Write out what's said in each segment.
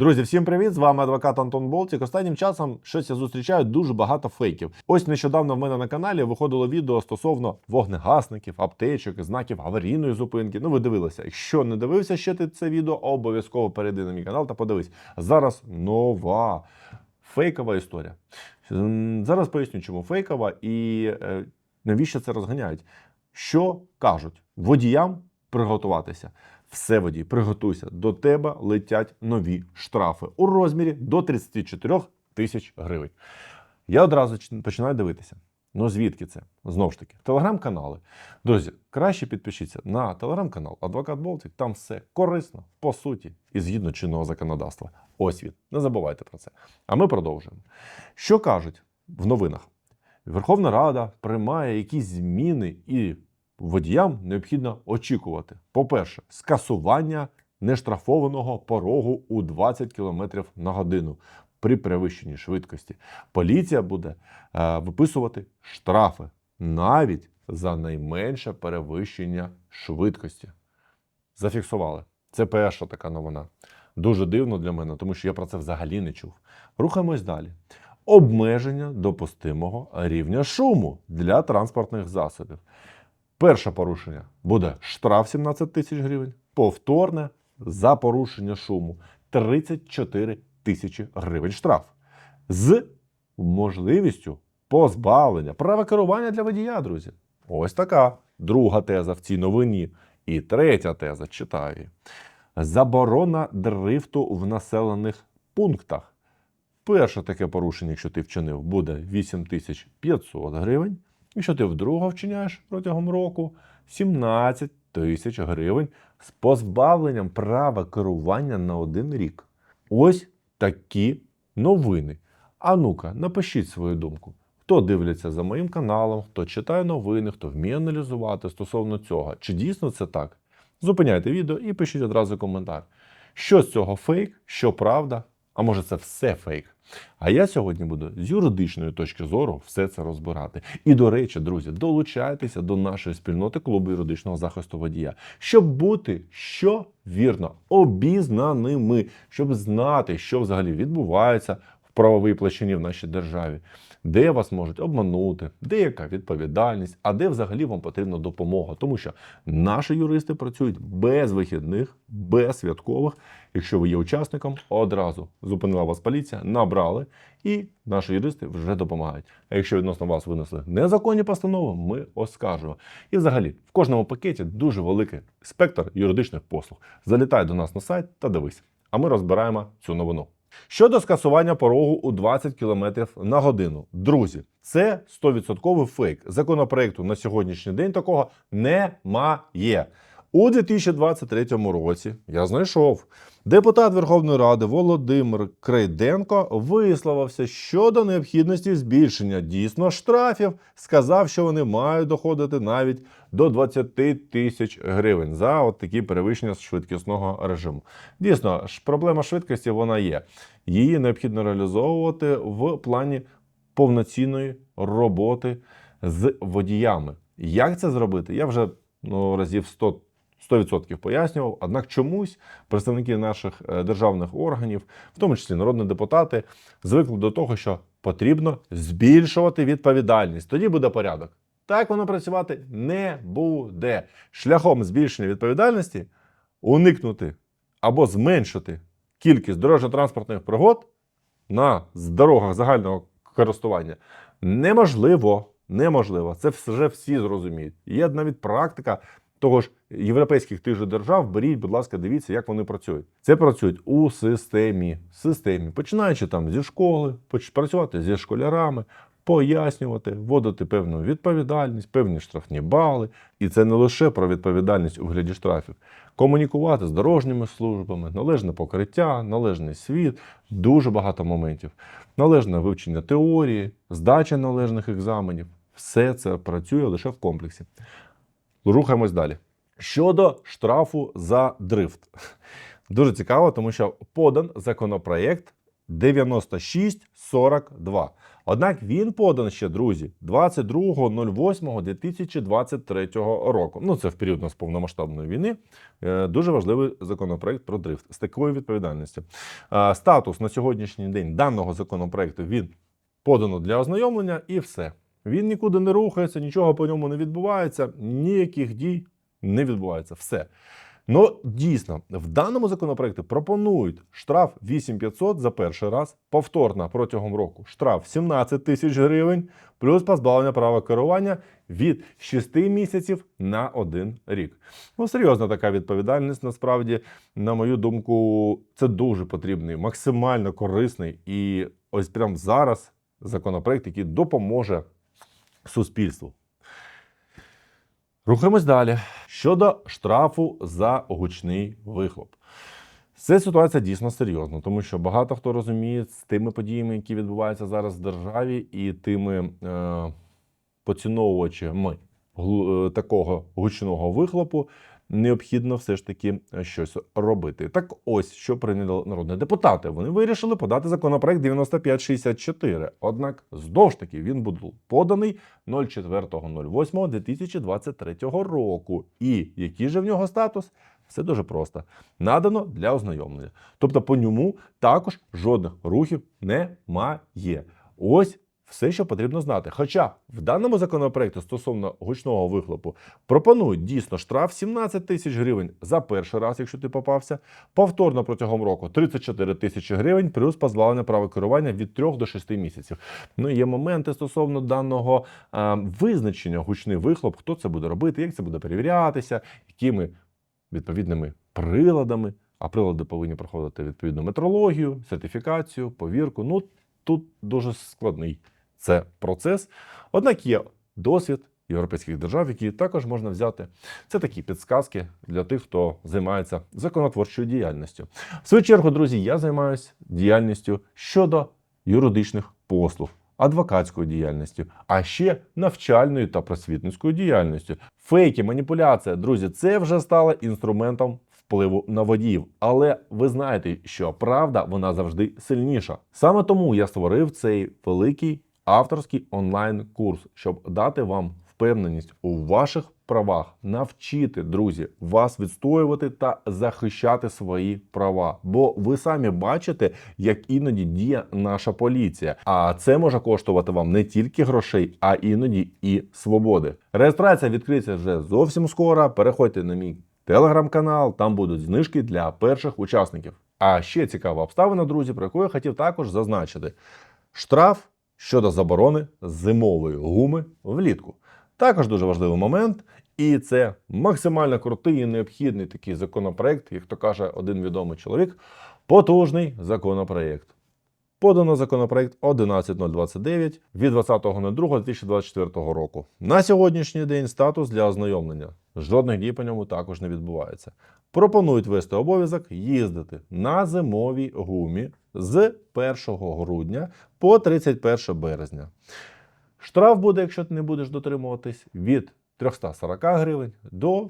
Друзі, всім привіт! З вами адвокат Антон Болтік. Останнім часом щось я зустрічаю дуже багато фейків. Ось нещодавно в мене на каналі виходило відео стосовно вогнегасників, аптечок, знаків аварійної зупинки. Ну, ви дивилися. Якщо не дивився ще ти це відео, обов'язково перейди на мій канал та подивись. Зараз нова фейкова історія. Зараз поясню, чому фейкова і е, навіщо це розганяють. Що кажуть водіям приготуватися? Все водій, приготуйся. До тебе летять нові штрафи у розмірі до 34 тисяч гривень. Я одразу починаю дивитися. Ну звідки це? Знову ж таки, телеграм-канали. Друзі, краще підпишіться на телеграм-канал Адвокат Болтик. Там все корисно, по суті, і згідно чинного законодавства. Ось він. Не забувайте про це. А ми продовжуємо. Що кажуть в новинах? Верховна Рада приймає якісь зміни і водіям необхідно очікувати. По-перше, скасування нештрафованого порогу у 20 км на годину при перевищенні швидкості. Поліція буде е, виписувати штрафи навіть за найменше перевищення швидкості. Зафіксували. Це перша така новина. Дуже дивно для мене, тому що я про це взагалі не чув. Рухаємось далі. Обмеження допустимого рівня шуму для транспортних засобів. Перше порушення буде штраф 17 тисяч гривень, повторне за порушення шуму 34 тисячі гривень штраф з можливістю позбавлення права керування для водія, друзі. Ось така друга теза в цій новині. І третя теза читаю. Заборона дрифту в населених пунктах. Перше таке порушення, якщо ти вчинив, буде 8500 гривень. Якщо ти вдруге вчиняєш протягом року 17 тисяч гривень з позбавленням права керування на один рік. Ось такі новини. А ну-ка, напишіть свою думку. Хто дивляться за моїм каналом, хто читає новини, хто вміє аналізувати стосовно цього. Чи дійсно це так? Зупиняйте відео і пишіть одразу коментар. Що з цього фейк, що правда, а може це все фейк. А я сьогодні буду з юридичної точки зору все це розбирати. І до речі, друзі, долучайтеся до нашої спільноти клубу юридичного захисту водія, щоб бути що вірно обізнаними, щоб знати, що взагалі відбувається правовій площині в нашій державі, де вас можуть обманути, де яка відповідальність, а де взагалі вам потрібна допомога. Тому що наші юристи працюють без вихідних, без святкових. Якщо ви є учасником, одразу зупинила вас поліція, набрали, і наші юристи вже допомагають. А якщо відносно вас винесли незаконні постанови, ми оскаржуємо. І взагалі в кожному пакеті дуже великий спектр юридичних послуг. Залітай до нас на сайт та дивись. А ми розбираємо цю новину. Щодо скасування порогу у 20 км на годину, друзі, це 100% фейк. Законопроекту на сьогоднішній день такого немає. У 2023 році я знайшов депутат Верховної Ради Володимир Крейденко висловився щодо необхідності збільшення дійсно штрафів, сказав, що вони мають доходити навіть до 20 тисяч гривень за от такі перевищення швидкісного режиму. Дійсно, проблема швидкості вона є. Її необхідно реалізовувати в плані повноцінної роботи з водіями. Як це зробити? Я вже ну, разів 100 100% пояснював. Однак чомусь представники наших е, державних органів, в тому числі народні депутати, звикли до того, що потрібно збільшувати відповідальність. Тоді буде порядок. Так воно працювати не буде. Шляхом збільшення відповідальності уникнути або зменшити кількість дорожньо-транспортних пригод на дорогах загального користування неможливо. Неможливо. Це вже всі зрозуміють. Є навіть практика того ж європейських тих же держав. Беріть, будь ласка, дивіться, як вони працюють. Це працюють у системі. Системі, починаючи там зі школи, працювати зі школярами, пояснювати, вводити певну відповідальність, певні штрафні бали. І це не лише про відповідальність у вигляді штрафів. Комунікувати з дорожніми службами, належне покриття, належний світ, дуже багато моментів. Належне вивчення теорії, здача належних екзаменів. Все це працює лише в комплексі. Рухаємось далі. Щодо штрафу за дрифт. Дуже цікаво, тому що подан законопроєкт 9642. Однак він подан ще, друзі, 22.08.2023 року. Ну, це в період нас повномасштабної війни. Е, Дуже важливий законопроект про дрифт з такою відповідальністю. Е, Статус на сьогоднішній день даного законопроекту він подано для ознайомлення і все. Він нікуди не рухається, нічого по ньому не відбувається, ніяких дій не відбувається. Все. Ну, дійсно, в даному законопроекті пропонують штраф 8500 за перший раз, повторно протягом року штраф 17 тисяч гривень, плюс позбавлення права керування від 6 місяців на 1 рік. Ну, серйозна така відповідальність. Насправді, на мою думку, це дуже потрібний, максимально корисний і ось прямо зараз законопроект, який допоможе суспільству. Рухаємось далі. Щодо штрафу за гучний вихлоп. Це ситуація дійсно серйозна, тому що багато хто розуміє з тими подіями, які відбуваються зараз в державі, і тими е, поціновувачами е, такого гучного вихлопу, необхідно все ж таки щось робити. Так ось що прийняли народні депутати. Вони вирішили подати законопроект 9564. Однак, знов ж таки, він буде поданий 04.08.2023 року. І який же в нього статус? Все дуже просто. Надано для ознайомлення. Тобто по ньому також жодних рухів немає. Ось все, що потрібно знати. Хоча в даному законопроекті стосовно гучного вихлопу пропонують дійсно штраф 17 тисяч гривень за перший раз, якщо ти попався, повторно протягом року 34 тисячі гривень, плюс позбавлення права керування від 3 до 6 місяців. Ну є моменти стосовно даного а, визначення гучний вихлоп, хто це буде робити, як це буде перевірятися, якими відповідними приладами. А прилади повинні проходити відповідну метрологію, сертифікацію, повірку. Ну тут дуже складний це процес. Однак є досвід європейських держав, які також можна взяти. Це такі підсказки для тих, хто займається законотворчою діяльністю. В свою чергу, друзі, я займаюся діяльністю щодо юридичних послуг. Адвокатською діяльністю, а ще навчальною та просвітницькою діяльністю. Фейки, маніпуляція, друзі, це вже стало інструментом впливу на водіїв. Але ви знаєте, що правда вона завжди сильніша. Саме тому я створив цей великий авторський онлайн-курс, щоб дати вам впевненість у ваших правах, навчити друзі вас відстоювати та захищати свої права. Бо ви самі бачите, як іноді діє наша поліція. А це може коштувати вам не тільки грошей, а іноді і свободи. Реєстрація відкриється вже зовсім скоро. Переходьте на мій телеграм-канал, там будуть знижки для перших учасників. А ще цікава обставина, друзі, про яку я хотів також зазначити: штраф щодо заборони зимової гуми влітку. Також дуже важливий момент, і це максимально крутий і необхідний такий законопроект, як то каже один відомий чоловік. Потужний законопроект. Подано законопроект 11029 від 20.02.2024 року. На сьогоднішній день статус для ознайомлення. Жодних дій по ньому також не відбувається. Пропонують ввести обов'язок їздити на зимовій гумі з 1 грудня по 31 березня. Штраф буде, якщо ти не будеш дотримуватись, від 340 гривень до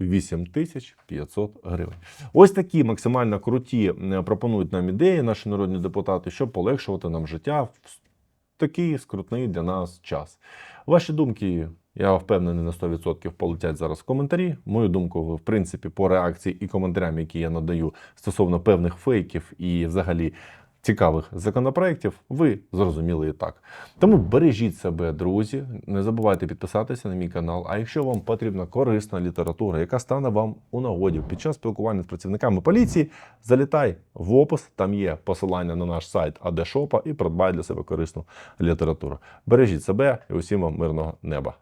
8500 гривень. Ось такі максимально круті пропонують нам ідеї наші народні депутати, щоб полегшувати нам життя в такий скрутний для нас час. Ваші думки, я впевнений на 100% полетять зараз коментарі. Мою думку, в принципі, по реакції і коментарям, які я надаю стосовно певних фейків і взагалі цікавих законопроєктів, ви зрозуміли і так. Тому бережіть себе, друзі. Не забувайте підписатися на мій канал. А якщо вам потрібна корисна література, яка стане вам у нагоді під час спілкування з працівниками поліції, залітай в опис. Там є посилання на наш сайт Адешопа і придбай для себе корисну літературу. Бережіть себе і усім вам мирного неба.